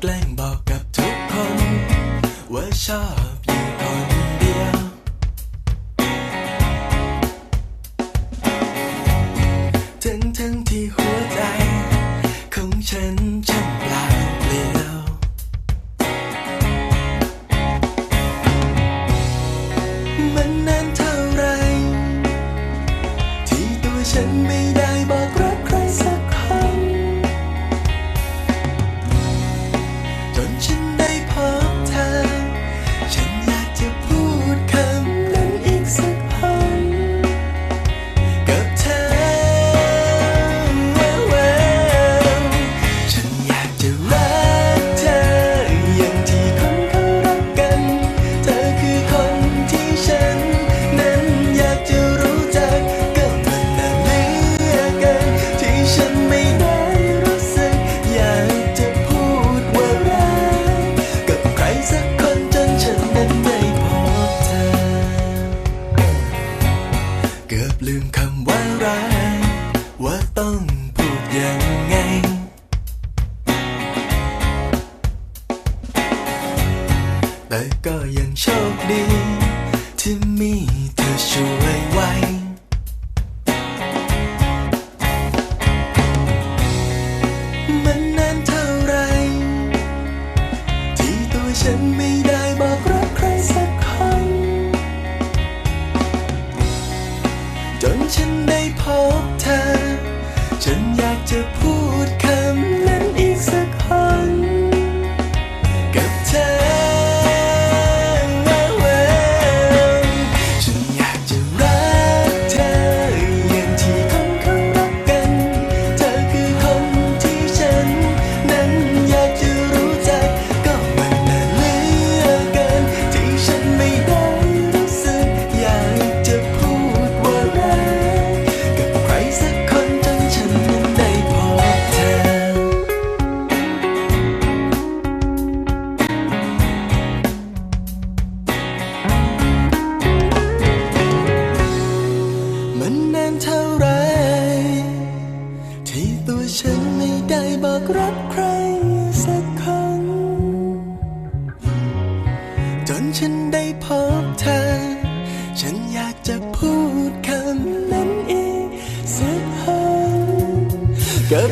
แกล้งบอกกับทุกคนว่าชอบ เกือบลืมคำว่ารักว่าต้องพูดยังไง แต่ก็ยังโชคดี ที่มีเธอช่วยไว้ มันนานเท่าไร ที่ตัวฉันม่ ฉัน ไร ที่ตัวฉันไม่ได้บอกรักใครสักครั้ง จนฉันได้พบเธอ ฉันอยากจะพูดคำนั้นอีกสักครั้งกับ